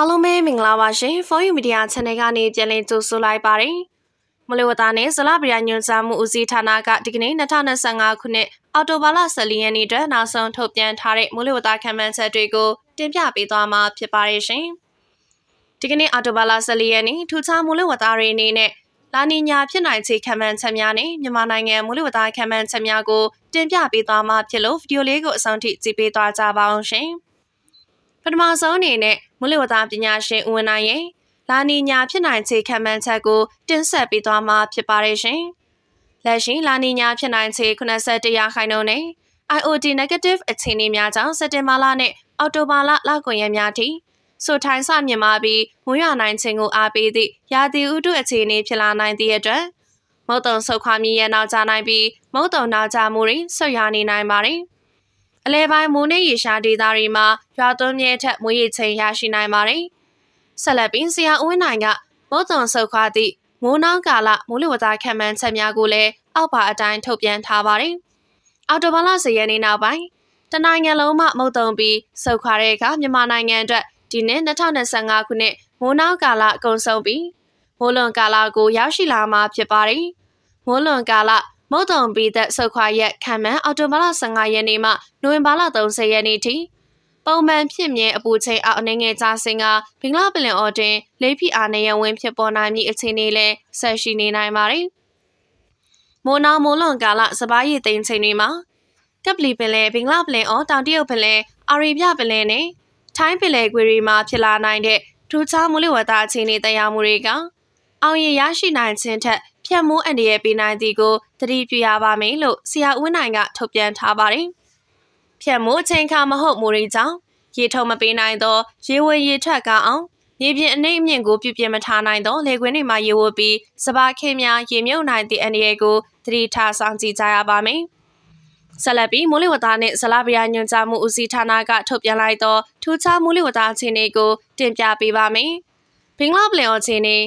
အားလုံးပဲမင်္ဂလာပါရှင်။ For You Media Channel ကနေပြန်လည်ကြိုဆိုလိုက်ပါတယ်။မလဝတာနဲ့ဇလပရိယညွန်ကြားမှုဦးစီးဌာနကဒီကနေ့2025ခုနှစ်အော်တိုဘာလ14ရက်နေ့အတွက်နောက်ဆုံးထုတ်ပြန်ထားတဲ့မလဝတာခံမှန်းချက်တွေကိုတင်ပြပေးသွားမှာဖြစ်ပါတယ်ရှင်။ဒီကနေ့အော်တိုဘာလ14ရက်နေ့ထူခြားမလဝတာတွေအနေနဲ့လာနီညာဖြစ်နိုင်ခြေခံမှန်းချက်များနဲ့မြန်မာနိုင်ငံမလဝတာခံမှန်းချက်များကိုတင်ပြပေးသွားမှာဖြစ်လို့ဗီဒီယိုလေးကိုအဆုံးထိကြည့်ပေးသွားကြပါအောင်ရှင်။ ပထမဆုံးအနေနဲ့မူလဝတ္တပညာရှင်ဦးဝင်းနိုင်ရဲ့လာနီညာဖြစ်နိုင်ခြေခံမှန်းချက်ကိုတင်ဆက်ပေးသွားမှာဖြစ်ပါတယ်ရှင်။လက်ရှိလာနီညာဖြစ်နိုင်ခြေ81ရာခိုင်နှုန်းနဲ့ IOD negative အခြေအနေများကြောင့်စက်တင်ဘာလနဲ့အောက်တိုဘာလလကွန်ရက်များထိဆိုထိုင်းဆမြင်မာပြီးမွေးရနိုင်ခြင်းကိုအားပေးသည့်ရာသီဥတုအခြေအနေဖြစ်လာနိုင်သည့်အတွက်မုတ်တုံဆုတ်ခွာမြည်ရနောက်ကျနိုင်ပြီးမုတ်တုံနောက်ကျမှုတွေဆွရနေနိုင်ပါတယ်။ အလဲပိုင်းမိုးနေရေရှားဒေသတွေမှာရွာသွန်းမြဲထက်မွေးရေချိန်ရရှိနိုင်ပါတယ်။ဆက်လက်ပြီးဆရာဦးဝင်းနိုင်ကမောသွန်ဆုတ်ခွာသည့်မိုးနှောင်းကာလမိုးလေဝသခံမှန်းချက်များကိုလည်းအောက်ပါအတိုင်းထုတ်ပြန်ထားပါတယ်။အော်တိုဘာလ10ရက်နေ့နောက်ပိုင်းတနိုင်ငံလုံးမှမုတ်တုံပြီးဆုတ်ခွာတဲ့အခါမြန်မာနိုင်ငံအတွက်ဒီနှစ်2025ခုနှစ်မိုးနှောင်းကာလအကုန်ဆုံးပြီးမိုးလွန်ကာလကိုရောက်ရှိလာမှာဖြစ်ပါတယ်။မိုးလွန်ကာလ မုတ်တုံပြီးသက်ဆုတ်ခွာရက်ခံမှန်းအော်တိုဘာလ15ရက်နေ့မှနိုဝင်ဘာလ30ရက်နေ့ထိပုံမှန်ဖြစ်မြဲအပူချိန်အောက်အနေငယ်ကြဆင်းကဘင်္ဂလားပလင်အော်တွင်လေးဖိအားနေရဝင်းဖြစ်ပေါ်နိုင်မည့်အခြေအနေလည်းဆက်ရှိနေနိုင်ပါတယ်။မိုးနာမိုးလွန်ကာလစပားရည်သိမ်းချိန်တွေမှာကပ်ပလီပင်လယ်ဘင်္ဂလားပလင်အော်တောင်တရုတ်ပင်လယ်အာရီဗျပင်လယ်နဲ့ထိုင်းပင်လယ်ကွေတွေမှာဖြစ်လာနိုင်တဲ့ထူးခြားမိုးလေဝသအခြေအနေတရားမှုတွေကအောင်ရရရှိနိုင်ခြင်းထက် ဖြတ်မိုးအန္တရာယ်ပေးနိုင်သည်ကိုသတိပြုရပါမယ်လို့ဆရာဦးနိုင်ကထုတ်ပြန်ထားပါတယ်။ဖြတ်မိုးအချိန်ခါမဟုတ်မိုးတွေကြောင့်ရေထုံမပေးနိုင်သောရေဝေရေထွက်ကောင်းအောင်ရေပြင်အနှိမ့်အမြင့်ကိုပြုပြင်မထားနိုင်သောလေကွင်းတွေမှာရေဝပြီးစပါးခင်းများရေမြုပ်နိုင်သည့်အန္တရာယ်ကိုသတိထားဆောင်ကြည့်ကြရပါမယ်။ဆက်လက်ပြီးမိုးလေဝသနဲ့ဇလဗရာညွှန်ကြားမှုဦးစီးဌာနကထုတ်ပြန်လိုက်သောထူးခြားမိုးလေဝသအခြေအနေကိုတင်ပြပေးပါမယ်။ဘင်္ဂလားပလင်အခြေအနေ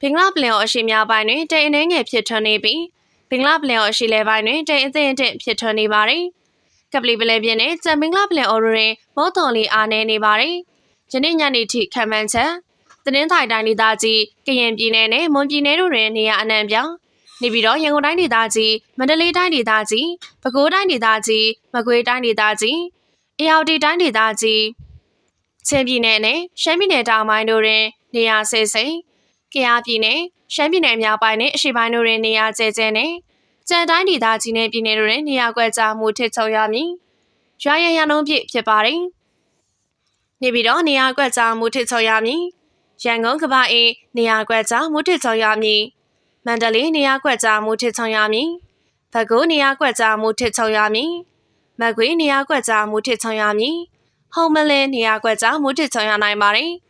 ဘင်္ဂလားပလင်အော်အရှိများပိုင်းတွင်တိမ်အနှဲငယ်ဖြစ်ထွန်းနေပြီးဘင်္ဂလားပလင်အော်အရှိလဲပိုင်းတွင်တိမ်အသင့်အတင့်ဖြစ်ထွန်းနေပါတယ်။ကပလီပလဲပြင်းနဲ့ကျန်ဘင်္ဂလားပလင်အော်တွင်မောတော်လီအားနေနေပါတယ်။ယနေ့ညနေထိခံမှန်းချက်သတင်းထိုင်တိုင်းဒေသကြီးကရင်ပြည်နယ်နဲ့မွန်ပြည်နယ်တို့တွင်နေရာအနှံ့ပြောင်းနေပြီးတော့ရန်ကုန်တိုင်းဒေသကြီးမန္တလေးတိုင်းဒေသကြီးပဲခူးတိုင်းဒေသကြီးမကွေးတိုင်းဒေသကြီးအေရဝတီတိုင်းဒေသကြီးချင်းပြည်နယ်နဲ့ရှမ်းပြည်နယ်တောင်ပိုင်းတို့တွင်နေရာဆယ်စိမ် ကယားပြည်နယ်ရှမ်းပြည်နယ်မြောက်ပိုင်းနဲ့အရှေ့ပိုင်းတို့တွင်နေရာကျဲကျဲနဲ့ကြံတိုင်းဒေသကြီးနဲ့ပြည်နယ်တို့တွင်နေရာကွက်ကြားမှုထစ်ချုံရမည်။ရွာရရနှုံးပြည့်ဖြစ်ပါတယ်။နေပြီးတော့နေရာကွက်ကြားမှုထစ်ချုံရမည်။ရန်ကုန်ကပအေးနေရာကွက်ကြားမှုထစ်ချုံရမည်။မန္တလေးနေရာကွက်ကြားမှုထစ်ချုံရမည်။ဘကုနေရာကွက်ကြားမှုထစ်ချုံရမည်။မကွေးနေရာကွက်ကြားမှုထစ်ချုံရမည်။ဟုံမလင်းနေရာကွက်ကြားမှုထစ်ချုံရနိုင်ပါတယ်။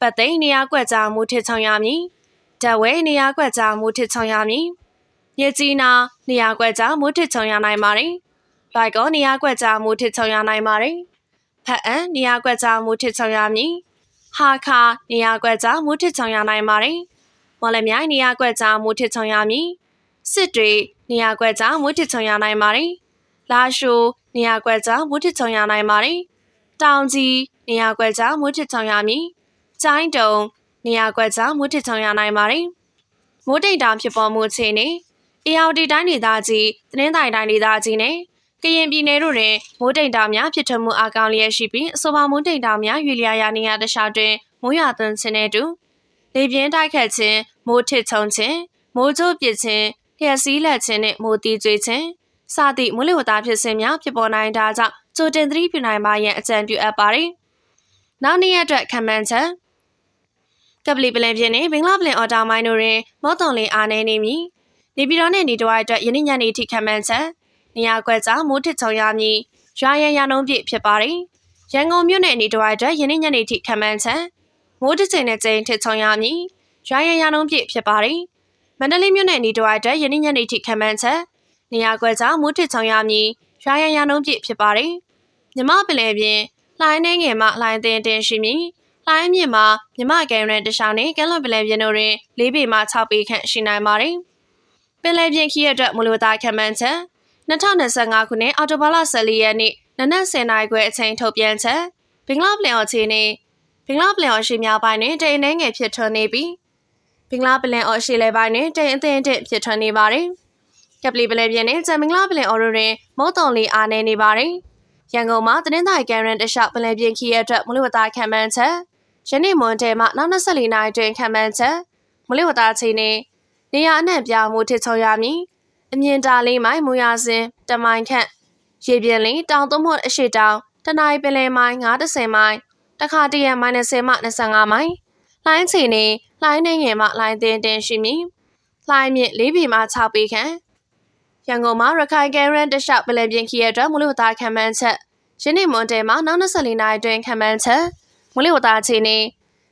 ပတ်သိန်းနေရာကွက်ကြားမူထစ်ချောင်းရမည်။ဓာတ်ဝဲနေရာကွက်ကြားမူထစ်ချောင်းရမည်။မြစ်ကြီးနာနေရာကွက်ကြားမူထစ်ချောင်းရနိုင်ပါတယ်။ဘိုက်ကောနေရာကွက်ကြားမူထစ်ချောင်းရနိုင်ပါတယ်။ဖက်အန်နေရာကွက်ကြားမူထစ်ချောင်းရမည်။ဟာခါနေရာကွက်ကြားမူထစ်ချောင်းရနိုင်ပါတယ်။မော်လမြိုင်နေရာကွက်ကြားမူထစ်ချောင်းရမည်။စစ်တွေနေရာကွက်ကြားမူထစ်ချောင်းရနိုင်ပါတယ်။လာရှိုနေရာကွက်ကြားမူထစ်ချောင်းရနိုင်ပါတယ်။တောင်ကြီးနေရာကွက်ကြားမူထစ်ချောင်းရမည်။ ကျိုင်းတုံနေရာကွက်ကြောင့်မိုးထစ်ချုံရနိုင်ပါတယ်။မိုးတိတ်တောင်ဖြစ်ပေါ်မှုအခြေအနေအေယာဝတီတိုင်းဒေသကြီးတင်းတိုင်းတိုင်းဒေသကြီးနဲ့ကရင်ပြည်နယ်တို့တွင်မိုးတိတ်တောင်များဖြစ်ထွန်းမှုအကောင်လျက်ရှိပြီးအဆိုပါမိုးတိတ်တောင်များရွေလျာရာနေရာတခြားတွင်မိုးရွာသွန်းခြင်းနဲ့တူလေပြင်းတိုက်ခတ်ခြင်းမိုးထစ်ချုံခြင်းမိုးကြိုးပစ်ခြင်းလျှက်စီးလက်ခြင်းနဲ့မိုးတီးကျွေးခြင်းစသည့်မိုးလေဝသဖြစ်စဉ်များဖြစ်ပေါ်နိုင်တာကြောင့်ကြိုတင်သတိပြုနိုင်ပါရန်အကြံပြုအပ်ပါတယ်။နောက်နေ့ရက်အတွက်ခံမှန်းချက် ကပလီပလန်ပြင်းနဲ့ဘင်္ဂလားပလန်အော်တာမိုင်းတို့တွင်မော့တုံလင်းအားနေနေမည်နေပြည်တော်နဲ့နေတဝိုက်အတွက်ယနေ့ညနေထိခံမှန်းချက်နေရာကွက်ကြောင့်မိုးထစ်ချုံရမည်ရွာရန်ရနှုံးပြည့်ဖြစ်ပါတယ်ရန်ကုန်မြို့နယ်နေတဝိုက်အတွက်ယနေ့ညနေထိခံမှန်းချက်မိုးတစ်ချိန်နဲ့ချိန်ထစ်ချုံရမည်ရွာရန်ရနှုံးပြည့်ဖြစ်ပါတယ်မန္တလေးမြို့နယ်နေတဝိုက်အတွက်ယနေ့ညနေထိခံမှန်းချက်နေရာကွက်ကြောင့်မိုးထစ်ချုံရမည်ရွာရန်ရနှုံးပြည့်ဖြစ်ပါတယ်မြမပလယ်ပြင်လှိုင်းနှင်းငယ်မှလှိုင်းတင်တင်ရှိမည် လှိုင်းမြင့်မှာမြမကံရန်တခြားနဲ့ကမ်းလွန်ပလယ်ပြင်တို့တွင်၄ပေမှ6ပေခန့်ရှိနိုင်ပါတယ်။ပင်လယ်ပြင်ခီးရအတွက်မလိုသားခံမှန်းချက်2025ခုနှစ်အောက်တိုဘာလ14ရက်နေ့နနက်10:00နာရီခွဲအချိန်ထုတ်ပြန်ချက်ဘင်္ဂလားပလင်အော်ချီနေဘင်္ဂလားပလင်အော်ရှိမြောက်ပိုင်းတွင်တိမ်အနှဲငယ်ဖြစ်ထွန်းနေပြီးဘင်္ဂလားပလင်အော်ရှိလေပိုင်းတွင်တိမ်အသင်းတစ်ဖြစ်ထွန်းနေပါတယ်။ကပလီပလဲပြင်းနဲ့ဂျမ်ဘင်္ဂလားပလင်အော်တို့တွင်မုတ်တုံလေးအားနေနေပါတယ်။ရန်ကုန်မှာသတင်းသားကန်ရန်တလျှောက်ပလင်ပြင်းခီရဲ့အတွက်မလို့ဝသားခံမှန်းချက် ယနေ့မွန်တဲမှာနောက်24နိုင်တွင်ခံမှန်းချက်မလို့ဝသားချင်းနေနေရအနှံ့ပြမှုထစ်ချုံရမည်အမြင်တာလေးမိုင်မူရစဉ်တမိုင်ခန့်ရေပြင်းလေးတောင်သုံးဖို့အရှိတောင်တနိုင်ပင်လယ်မိုင်90မိုင်တခါတရံ -10 မှ25မိုင်လိုင်းချီနေလိုင်းနေငယ်မှလိုင်းတင်တင်ရှိမည်လိုင်းမြင့်၄ပြီမှ6ပြီခန့်ရန်ကုန်မှာရခိုင်ကဲရန်တလျှောက်ပလင်ပြင်ခီရဲ့အတွက်မလို့သားခံမှန်းချက်ယနေ့မွန်တဲမှာနောက်24နိုင်အတွင်းခံမှန်းချက် မလို့သားချင်းနေ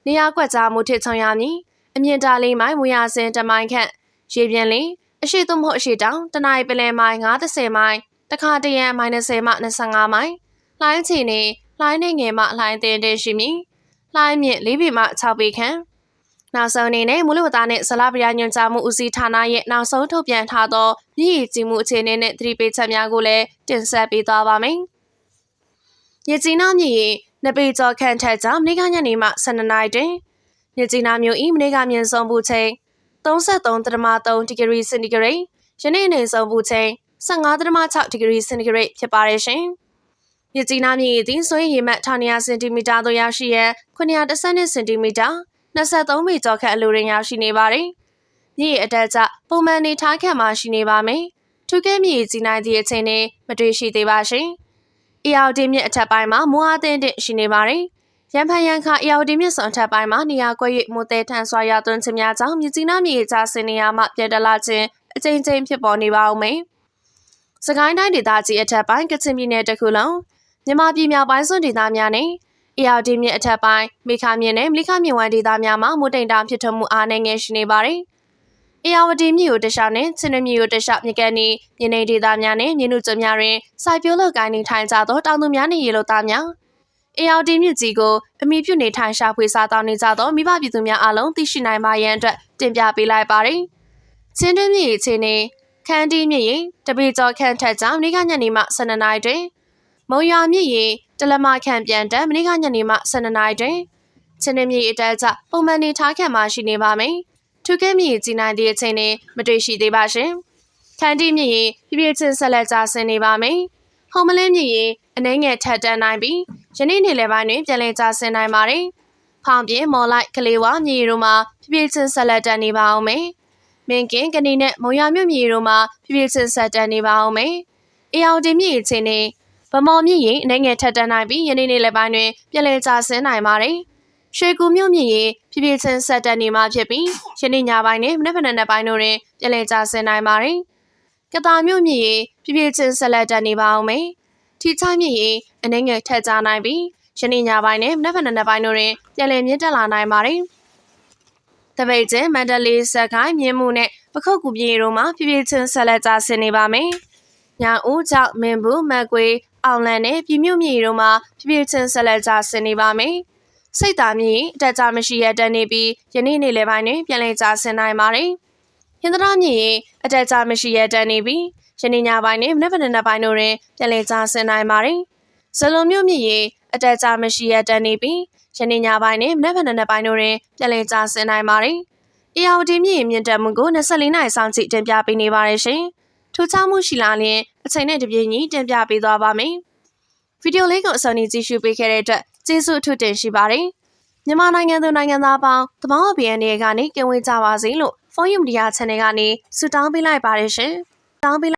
နေရာကွက်ကြားမှုထစ်ချုံရမည်အမြင့်တာလေးမိုင်မူရစဉ်တမိုင်ခန့်ရေပြင်းလေးအရှိသွမဟုတ်အရှိတောင်တနိုင်ပလယ်မိုင်90မိုင်တခါတရံ -10 မှ25မိုင်လိုင်းချီနေလိုင်းနေငယ်မှလိုင်းတင်တင်ရှိမည်လိုင်းမြင့်၄ပေမှ6ပေခန့်နောက်ဆုံးအနေနဲ့မူလဝသားနဲ့ဇလပရညွန်ကြားမှုဦးစီးဌာနရဲ့နောက်ဆုံးထုတ်ပြန်ထားသောမြည်ရည်ကြီးမှုအခြေအနေနဲ့သတိပေးချက်များကိုလည်းတင်ဆက်ပေးသွားပါမယ်။ရည်ကြီးနာမြည်ရည် နပေကျော်ခန့်ထက်ကြောင့်မနေ့ကညနေမှ12နာရီတွင်ရည်ကြီးနာမျိုးဤမနေ့ကမြင့်ဆုံးမှုချိန်33.3ဒီဂရီစင်တီဂရိတ်ယနေ့နေဆုံးမှုချိန်15.6ဒီဂရီစင်တီဂရိတ်ဖြစ်ပါတယ်ရှင်။မြစ်ကြီးနားမြစ်သည်ဆွေးရေမှတ်1900စင်တီမီတာသို့ရောက်ရှိရန်912စင်တီမီတာ23မီကျော်ခန့်အလိုရင်းရောက်ရှိနေပါတယ်။မြစ်အတက်ကျပုံမှန်နေထားခံမှရှိနေပါမယ်။ထုကဲမြစ်ကြီးနိုင်သည့်အချိန်နဲ့မတွေ့ရှိသေးပါရှင်။ အီယော်ဒီမြစ်အထက်ပိုင်းမှာမိုးအားသင့်တဲ့ရှိနေပါတယ်။ရန်ဖန်ရန်ခအီယော်ဒီမြစ်စွန်ထက်ပိုင်းမှာနေရာကွက်၍မိုးတဲထန်စွာရသွန်းခြင်းများကြောင့်မြစ်ကြီးနားမြေကြားစင်နေရာမှပြတ်တလာခြင်းအကြိမ်ကြိမ်ဖြစ်ပေါ်နေပါဦးမယ်။စကိုင်းတိုင်းဒေသကြီးအထက်ပိုင်းကချင်ပြည်နယ်တစ်ခုလုံးမြန်မာပြည်မြောက်ပိုင်းစွန်းဒေသများနဲ့အေယာဒီမြစ်အထက်ပိုင်းမိခါမြစ်နဲ့မလိခမြစ်ဝမ်းဒေသများမှာမုတ်တိမ်တောင်ဖြစ်ထွန်းမှုအားနည်းငယ်ရှိနေပါတယ်။ အေယာဝတီမြစ်ကိုတခြားနဲ့ချင်းမြစ်ကိုတခြားမြစ်ကန်နီမြင်းနေဒေသများနဲ့မြင်းနုကျများတွင်စိုက်ပျိုးလုပ်ကိုင်းနေထိုင်ကြသောတောင်သူများနဲ့ရေလိုသားများအေယာဒီမြစ်ကြီးကိုအမိပြုနေထိုင်ရှာဖွေစားတောင်းနေကြသောမိဘပြည်သူများအားလုံးသိရှိနိုင်ပါရန်အတွက်တင်ပြပေးလိုက်ပါတယ်။ချင်းတွင်းမြစ်အခြေအနေခန်းတီးမြစ်ရင်တပေကျော်ခန့်ထက်ကြောင့်မနေ့ကညနေမှ12နာရီတွင်မုံရွာမြစ်ရင်တလမခန့်ပြန်တမ်းမနေ့ကညနေမှ12နာရီတွင်ချင်းတွင်းမြစ်အတဲကျပုံမှန်နေထားခံမှရှိနေပါမယ်။ ထုကဲမြစ်ကြီးနိုင်သည့်အချိန်နဲ့မတွေ့ရှိသေးပါရှင်။ခန်းတီးမြစ်ရင်ပြပြချင်းဆက်လက်ကျဆင်းနေပါမယ်။ဟုံမလင်းမြစ်ရင်အနှဲငယ်ထက်တန်းနိုင်ပြီးယနေ့နေ့လယ်ပိုင်းတွင်ပြန်လည်ကျဆင်းနိုင်ပါတယ်။ဖောင်ပြင်းမော်လိုက်ကလေးဝမြေတို့မှာပြပြချင်းဆက်လက်တန်းနေပါအောင်မယ်။မင်းကင်းကနေနဲ့မုံရမြို့မြေတို့မှာပြပြချင်းဆက်တန်းနေပါအောင်မယ်။အေအောင်တင်မြေအချိန်နဲ့ဗမော်မြင့်ရင်နိုင်ငံထက်တန်းနိုင်ပြီးယနေ့နေ့လည်းပိုင်းတွင်ပြည်လည်ကျဆင်းနိုင်ပါတယ်။ ရွှေကူမြို့မြင့်ရင်ပြပြချင်းဆက်တန်းနေမှာဖြစ်ပြီးယနေ့ညပိုင်းနဲ့မနေ့ဖက်နေ့ပိုင်းတို့တွင်ပြည်လည်ကျဆင်းနိုင်ပါတယ်။ကတာမြို့မြင့်ရင်ပြပြချင်းဆက်လက်တန်းနေပါအောင်မယ်။ထီချိုင်းမြင့်ရင်အနှဲငယ်ထက်ကြနိုင်ပြီးယနေ့ညပိုင်းနဲ့မနေ့ဖက်နေ့ပိုင်းတို့တွင်ပြည်လည်မြင့်တက်လာနိုင်ပါတယ်။တပိတ်ကျင်းမန္တလေးစက်ကိုင်းမြင်းမှုနဲ့ပခုတ်ကူပြည်တို့မှာပြပြချင်းဆက်လက်ကျဆင်းနေပါမယ်။ညာဦးကြောင့်မင်းဘူးမကွေအောင်လန်နဲ့ပြည်မြို့မြေတို့မှာပြပြချင်းဆက်လက်ကြဆင်းနေပါမယ်။ စိတ်သားမြေအတက်ကြမရှိရတဲ့နေပြီးယနေ့နေ့လယ်ပိုင်းတွင်ပြန်လည်ကြဆင်းနိုင်ပါတယ်။ဟင်္ဒရာမြေအတက်ကြမရှိရတဲ့နေပြီးယနေ့ညပိုင်းတွင်မနေ့ကနေ့ပိုင်းတို့တွင်ပြန်လည်ကြဆင်းနိုင်ပါတယ်။ဇလုံမြို့မြေအတက်ကြမရှိရတဲ့နေပြီးယနေ့ညပိုင်းတွင်မနေ့ကနေ့ပိုင်းတို့တွင်ပြန်လည်ကြဆင်းနိုင်ပါတယ်။အေယာဝတီမြေမြင့်တက်မှုကို24နိုင်ဆောင်ကြည့်တင်ပြပေးနေပါတယ်ရှင်။ထူးခြားမှုရှိလာရင်အချိန်နဲ့တပြေးညီတင်ပြပေးသွားပါမယ်။ဗီဒီယိုလေးကိုအစောကြီးကြည့်ရှုပေးခဲ့တဲ့အတွက် ကျေးဇူးအထူးတင်ရှိပါတယ်။မြန်မာနိုင်ငံသူနိုင်ငံသားပေါင်းတဘောင်းအပြင်တွေကနေကင်ဝေးကြပါစေလို့ For You Media Channel ကနေဆုတောင်းပေးလိုက်ပါတယ်ရှင်။တောင်းပေး